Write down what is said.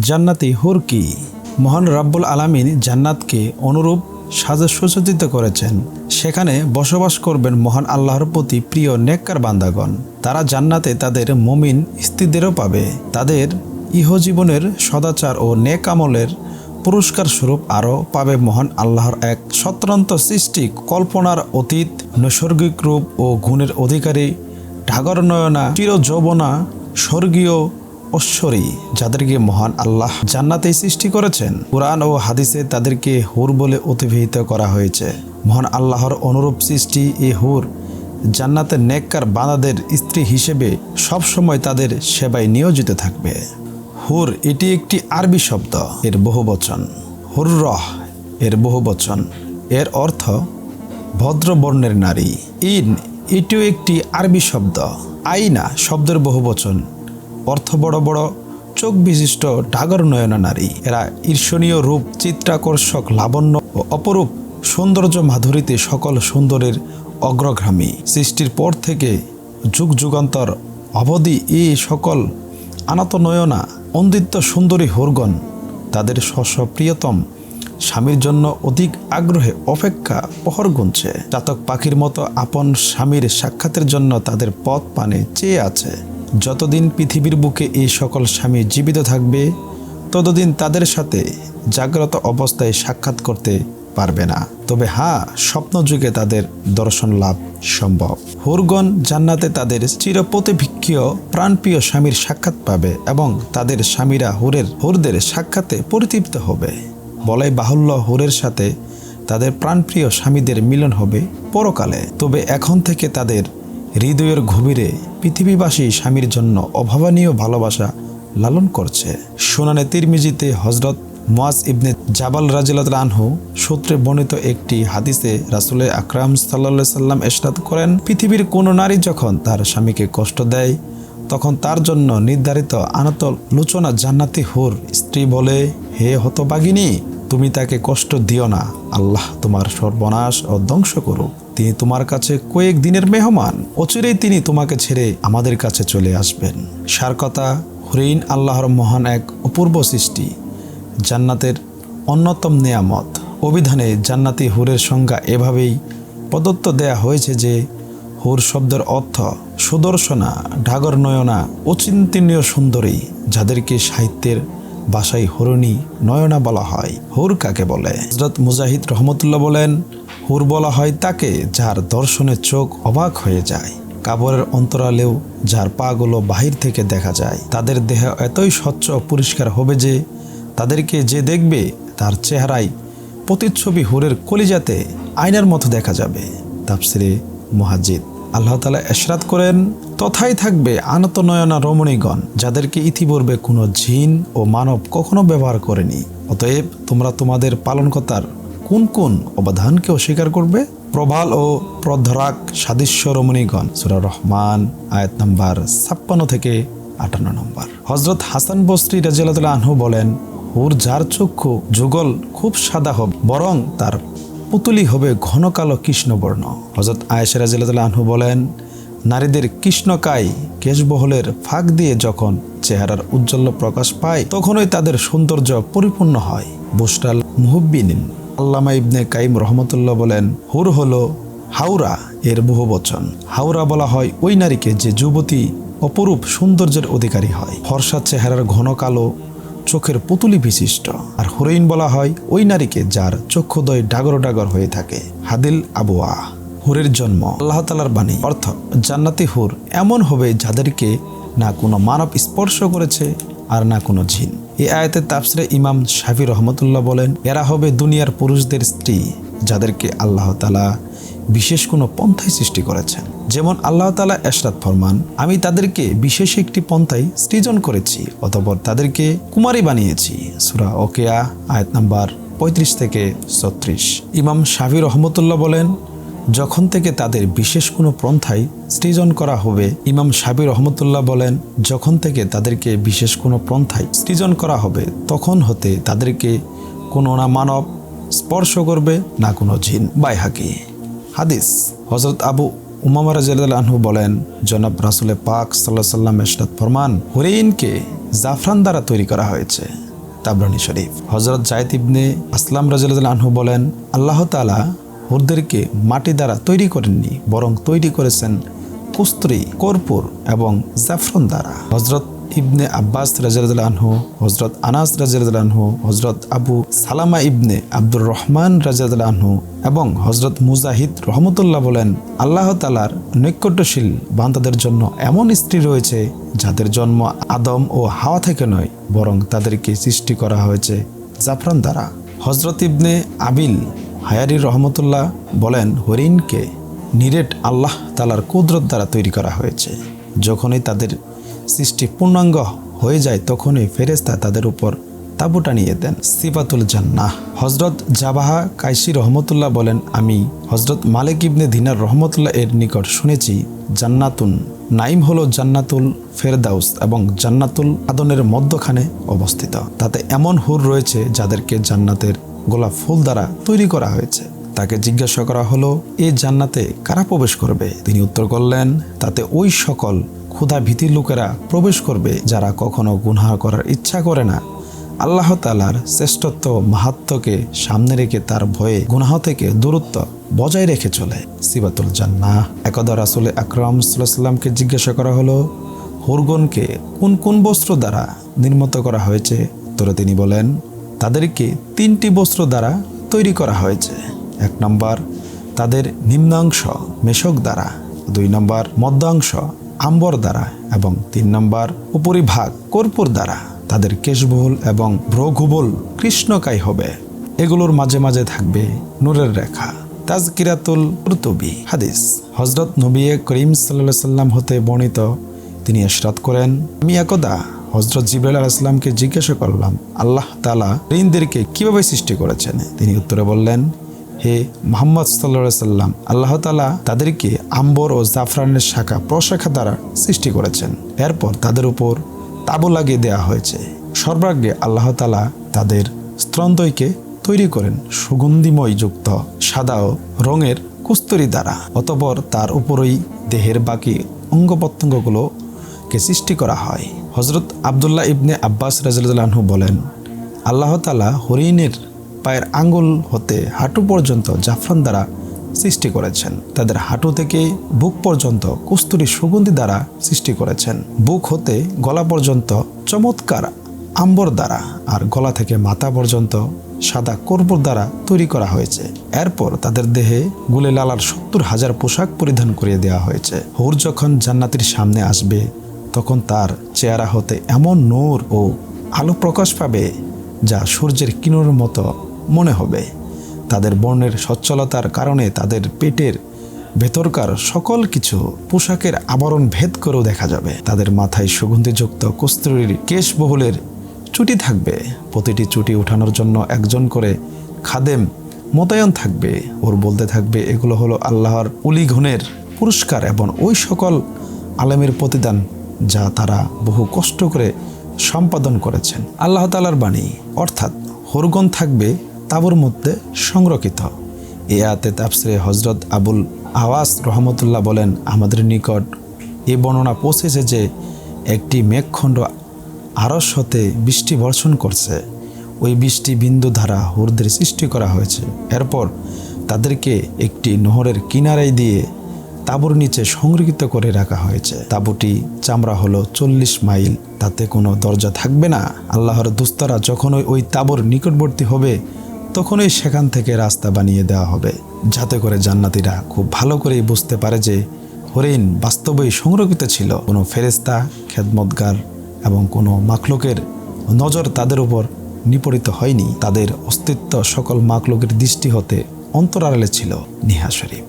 জান্নাতি হুর কি? মহান রাব্বুল আলামিন জান্নাতকে অনুরূপ সাজে সুসজ্জিত করেছেন। সেখানে বসবাস করবেন মহান আল্লাহর প্রতি প্রিয় নেককার বান্দাগণ। তারা জান্নাতে তাদের মমিন স্ত্রীদেরও পাবে। তাদের ইহজীবনের সদাচার ও নেক আমলের পুরস্কার স্বরূপ আরও পাবে মহান আল্লাহর এক স্বতন্ত্র সৃষ্টি, কল্পনার অতীত, নৈসর্গিক রূপ ও গুণের অধিকারী, ঢাগর নয়না চির যৌবনা স্বর্গীয় ঐশ্বরী যাদেরকে মহান আল্লাহ জান্নাতেই সৃষ্টি করেছেন। কোরআন ও হাদিসে তাদেরকে হুর বলে অতিবাহিত করা হয়েছে। মহান আল্লাহর অনুরূপ সৃষ্টি এ হুর জান্নাতের নেককার বাঁদাদের স্ত্রী হিসেবে সবসময় তাদের সেবায় নিয়োজিত থাকবে। হুর এটি একটি আরবি শব্দ, এর বহু বহুবচন হুররহ এর বহুবচন এর অর্থ ভদ্রবর্ণের নারী। ইন, এটিও একটি আরবি শব্দ। আইনা শব্দের বহুবচন অর্থ বড় বড় চোখ বিশিষ্ট ডাগর নয়না নারী। এরা ঈর্ষণীয় রূপ, চিত্রাকর্ষক, লাবণ্য ও অপরূপ সৌন্দর্য মাধুরীতে সকল সুন্দরের অগ্রগামী। সৃষ্টির পর থেকে যুগ যুগান্তর অবধি এই সকল আনাত নয়না অন্দিত্য সুন্দরী হোরগণ তাদের স্ব প্রিয়তম স্বামীর জন্য অধিক আগ্রহে অপেক্ষা পহর গুনছে। চাতক পাখির মতো আপন স্বামীর সাক্ষাতের জন্য তাদের পথ পানে চেয়ে আছে। যতদিন পৃথিবীর বুকে এই সকল স্বামী জীবিত থাকবে, ততদিন তাদের সাথে জাগ্রত অবস্থায় সাক্ষাৎ করতে পারবে না। তবে হ্যাঁ স্বপ্ন যুগে তাদের দর্শন লাভ সম্ভব। হুরগণ জান্নাতে তাদের চিরপ্রতিভিক্ষীয় প্রাণপ্রিয় স্বামীর সাক্ষাৎ পাবে এবং তাদের স্বামীরা হুরের, হুরদের সাক্ষাতে পরিতৃপ্ত হবে। বলাই বাহুল্য, হুরের সাথে তাদের প্রাণপ্রিয় স্বামীদের মিলন হবে পরকালে। তবে এখন থেকে তাদের হৃদয়ের গভীরে পৃথিবীবাসী স্বামীর জন্য অভাবনীয় ভালোবাসা লালন করছে। সোনানে তিরমিজিতে হজরত মোয়াজ ইবনে জাবাল রাজিলাত রানহু সূত্রে বর্ণিত একটি হাদিসে রাসুলে আকরাম সাল্লা সাল্লাম এসরাত করেন, পৃথিবীর কোনো নারী যখন তার স্বামীকে কষ্ট দেয়, তখন তার জন্য নির্ধারিত আনত লোচনা জান্নাতি হুর স্ত্রী বলে, হে হতবাগিনী তুমি তাকে কষ্ট দিও না। আল্লাহ তোমার সর্বনাশ ও ধ্বংস করুক। তিনি তোমার কাছে কয়েক দিনের মেহমান। অচিরেই তিনি তোমাকে ছেড়ে আমাদের কাছে চলে আসবেন। সার কথা হুরেইন আল্লাহর মহান এক অপূর্ব সৃষ্টি। জান্নাতের অন্যতম নেয়ামত। অভিধানে জান্নাতি হুরের সংজ্ঞা এভাবেই প্রদত্ত দেয়া হয়েছে যে, হুর শব্দের অর্থ সুদর্শনা ঢাগর নয়না, অচিন্তনীয় সুন্দরী, যাদেরকে সাহিত্যের ভাষায় হরণী নয়না বলা হয়। হুর কাকে বলে? হজরত মুজাহিদ রহমতুল্লাহ বলেন, হুর বলা হয় তাকে যার দর্শনে চোখ অবাক হয়ে যায়। কাবরের অন্তরালেও যার পাগুলো বাহির থেকে দেখা যায়। তাদের দেহ এতই স্বচ্ছ পরিষ্কার হবে যে তাদেরকে যে দেখবে তার চেহারায় প্রতিচ্ছবি হুরের কলিজাতে আয়নার মতো দেখা যাবে। তাপসিরে মুহাজিদ আল্লাহ তালা এশরাত করেন, তথাই থাকবে আনত নয়না রমণীগণ, যাদেরকে ইতিপূর্বে কোনো জিন ও মানব কখনো ব্যবহার করেনি। অতএব তোমরা তোমাদের পালনকর্তার কোন কোন অবদানকে অস্বীকার করবে? প্রবাল ও প্রধরাক সাদৃশ্য রমণীগণ, সুরা রহমান, আয়াত নাম্বার ছাপ্পান্ন থেকে আটান্ন নম্বর। হজরত হাসান বস্রি রাজিয়াল্লাহ আনহু বলেন, হুর যার চক্ষু যুগল খুব সাদা হবে বরং তার পুতুলি হবে ঘন কালো কৃষ্ণবর্ণ। হজরত আয়েশা রাজিয়াল্লাহ আনহু বলেন, নারীদের কৃষ্ণকায় কেশবহলের ফাঁক দিয়ে যখন চেহারার উজ্জ্বল প্রকাশ পায়, তখনই তাদের সৌন্দর্য পরিপূর্ণ হয়। বুস্টাল মুহব্বিনিন আল্লামা ইবনে কাইম রহমতুল্লাহ বলেন, হুর হলো হাওরা এর বহু বচন। হাওরা বলা হয় ওই নারীকে যে যুবতী অপরূপ সৌন্দর্যের অধিকারী হয়। ফর্সা চেহারার ঘন কালো চোখের পুতুলি বিশিষ্ট। আর হরিণ বলা হয় ওই নারীকে যার চক্ষুদয় ডাগর ডাগর হয়ে থাকে। হাদিল আবুয়া হুরের জন্ম। আল্লাহ তালার বাণী। অর্থ, জান্নাতি হুর এমন হবে যাদেরকে না কোনো মানব স্পর্শ করেছে আর না কোনো ঝিন এই আয়তের তাপসরে ইমাম শাফি রহমতুল্লাহ বলেন, এরা হবে দুনিয়ার পুরুষদের স্ত্রী, যাদেরকে আল্লাহ তালা বিশেষ কোনো পন্থায় সৃষ্টি করেছেন। যেমন আল্লাহ তালা এশরাত ফরমান, আমি তাদেরকে বিশেষ একটি পন্থায় সৃজন করেছি, অতপর তাদেরকে কুমারী বানিয়েছি, সুরা ওকেয়া, আয়াত নাম্বার পঁয়ত্রিশ থেকে ছত্রিশ। ইমাম শাফি রহমতুল্লাহ বলেন, যখন থেকে তাদের বিশেষ কোনো পন্থায় সৃজন করা হবে, ইমাম সাবির রহমতুল্লাহ বলেন, যখন থেকে তাদেরকে বিশেষ কোনো পন্থায় সৃজন করা হবে, তখন হতে তাদেরকে কোনো না মানব স্পর্শ করবে, না কোনো জিন বাইহাকি। হাদিস। হজরত আবু উমামা রাজু বলেন, জনাব রাসুলে পাক সাল্লাহ সাল্লাম এসরাত ফরমান হুরেইনকে জাফরান দ্বারা তৈরি করা হয়েছে, তাবরানি শরীফ। হজরত জায়দ ইবনে আসলাম রাজিয়াল আনহু বলেন, আল্লাহ তালা হুরদেরকে মাটি দ্বারা তৈরি করেননি, বরং তৈরি করেছেন কুস্ত্রী কর্পূর এবং জাফরন দ্বারা। হজরত ইবনে আব্বাস রাজিয়াল আনহু হজরত আনাস রাজিয়াল আনহু হজরত আবু সালামা ইবনে আব্দুর রহমান রাজিয়াল আনহু এবং হজরত মুজাহিদ রহমতুল্লাহ বলেন, আল্লাহ তালার নৈকট্যশীল বান্দাদের জন্য এমন স্ত্রী রয়েছে যাদের জন্ম আদম ও হাওয়া থেকে নয়, বরং তাদেরকে সৃষ্টি করা হয়েছে জাফরান দ্বারা। হজরত ইবনে আবিল হায়ারি রহমতুল্লাহ বলেন, হরিণকে নিরেট আল্লাহ তালার কুদরত দ্বারা তৈরি করা হয়েছে। যখনই তাদের সৃষ্টি পূর্ণাঙ্গ হয়ে যায় তখনই ফেরেস্তা তাদের উপর তাবু টানিয়ে দেন। সিফাতুল জান্নাহ। হজরত জাবাহা কাইসি রহমতুল্লাহ বলেন, আমি হজরত মালিক ইবনে দিনার রহমতুল্লাহ এর নিকট শুনেছি, জান্নাতুন নাইম হলো জান্নাতুল ফেরদাউস এবং জান্নাতুল আদনের মধ্যখানে অবস্থিত। তাতে এমন হুর রয়েছে যাদেরকে জান্নাতের গোলাপ ফুল দ্বারা তৈরি করা হয়েছে। তাকে জিজ্ঞাসা করা হলো, এ জান্নাতে কারা প্রবেশ করবে? তিনি উত্তর করলেন, তাতে ওই সকল ক্ষুধা ভীতির লোকেরা প্রবেশ করবে যারা কখনো গুনহা করার ইচ্ছা করে না। আল্লাহ তালার শ্রেষ্ঠত্ব মাহাত্মকে সামনে রেখে তার ভয়ে গুনাহ থেকে দূরত্ব বজায় রেখে চলে। সিবাতুল জান্না একদা রাসুল আকরাম সাল্লামকে জিজ্ঞাসা করা হলো হুরগনকে কোন কোন বস্ত্র দ্বারা নির্মিত করা হয়েছে? উত্তরে তিনি বলেন, তাদেরকে তিনটি বস্ত্র দ্বারা তৈরি করা হয়েছে। এক নম্বর, তাদের নিম্নাংশ মেশক দ্বারা, দুই নম্বর, মধ্যাংশ আম্বর দ্বারা, এবং তিন নম্বর, উপরিভাগ কর্পূর দ্বারা, তাদের কেশবহুল এবং ভ্রঘুবল কৃষ্ণকাই হবে। এগুলোর মাঝে মাঝে থাকবে নূরের রেখা। তাজকিরাতুল কুরতুবি, হাদিস। হজরত নবী করিম সাল্লা সাল্লাম হতে বর্ণিত, তিনি এশরাত করেন, আমি একদা হজরত জিব্রাইল আলাইসলামকে জিজ্ঞাসা করলাম, আল্লাহ তালা ঋণদেরকে কীভাবে সৃষ্টি করেছেন? তিনি উত্তরে বললেন হে মোহাম্মদ সাল্লা সাল্লাম, আল্লাহ তালা তাদেরকে আম্বর ও জাফরানের শাখা প্রশাখা দ্বারা সৃষ্টি করেছেন। এরপর তাদের উপর তাবু লাগিয়ে দেওয়া হয়েছে। সর্বাগ্যে আল্লাহ তালা তাদের স্তন্দইকে তৈরি করেন সুগন্ধিময় যুক্ত সাদা ও রঙের কুস্তরি দ্বারা। অতপর তার উপরই দেহের বাকি অঙ্গ প্রত্যঙ্গগুলোকে সৃষ্টি করা হয়। হজরত আবদুল্লাহ ইবনে আব্বাস রাজু বলেন, আল্লাহ তালা হরিণের পায়ের আঙ্গুল হতে হাঁটু পর্যন্ত জাফরান দ্বারা সৃষ্টি করেছেন। তাদের হাঁটু থেকে বুক পর্যন্ত কুস্তুরি সুগন্ধি দ্বারা সৃষ্টি করেছেন। বুক হতে গলা পর্যন্ত চমৎকার আম্বর দ্বারা আর গলা থেকে মাথা পর্যন্ত সাদা কর্পূর দ্বারা তৈরি করা হয়েছে। এরপর তাদের দেহে গুলে লালার সত্তর হাজার পোশাক পরিধান করিয়ে দেওয়া হয়েছে। হুর যখন জান্নাতির সামনে আসবে, তখন তার চেহারা হতে এমন নূর ও আলো প্রকাশ পাবে যা সূর্যের কিনোর মতো মনে হবে। তাদের বর্ণের সচ্ছলতার কারণে তাদের পেটের ভেতরকার সকল কিছু পোশাকের আবরণ ভেদ করেও দেখা যাবে। তাদের মাথায় সুগন্ধিযুক্ত কস্তুরীর কেশবহুলের চুটি থাকবে। প্রতিটি চুটি উঠানোর জন্য একজন করে খাদেম মোতায়েন থাকবে। ওর বলতে থাকবে, এগুলো হলো আল্লাহর উলিঘনের পুরস্কার এবং ওই সকল আলেমের প্রতিদান যা তারা বহু কষ্ট করে সম্পাদন করেছেন। আল্লাহ তালার বাণী, অর্থাৎ হরগন থাকবে তাবুর মধ্যে সংরক্ষিত। এ আতে তাপসরে হজরত আবুল আওয়াস রহমতুল্লাহ বলেন, আমাদের নিকট এ বর্ণনা পৌঁছেছে যে একটি মেঘখণ্ড আরস হতে বৃষ্টি বর্ষণ করছে। ওই বৃষ্টি বিন্দু ধারা হুরদের সৃষ্টি করা হয়েছে। এরপর তাদেরকে একটি নহরের কিনারায় দিয়ে তাঁবুর নিচে সংরক্ষিত করে রাখা হয়েছে। তাঁবুটি চামড়া হলো চল্লিশ মাইল। তাতে কোনো দরজা থাকবে না। আল্লাহর দুস্তারা যখন ওই তাঁবুর নিকটবর্তী হবে তখনই সেখান থেকে রাস্তা বানিয়ে দেওয়া হবে, যাতে করে জান্নাতিরা খুব ভালো করেই বুঝতে পারে যে হরিণ বাস্তবেই সংরক্ষিত ছিল। কোনো ফেরেস্তা খেদমতগার এবং কোনো মাকলুকের নজর তাদের উপর নিপরিত হয়নি। তাদের অস্তিত্ব সকল মাকলুকের দৃষ্টি হতে অন্তরালে ছিল নিহা শরীফ।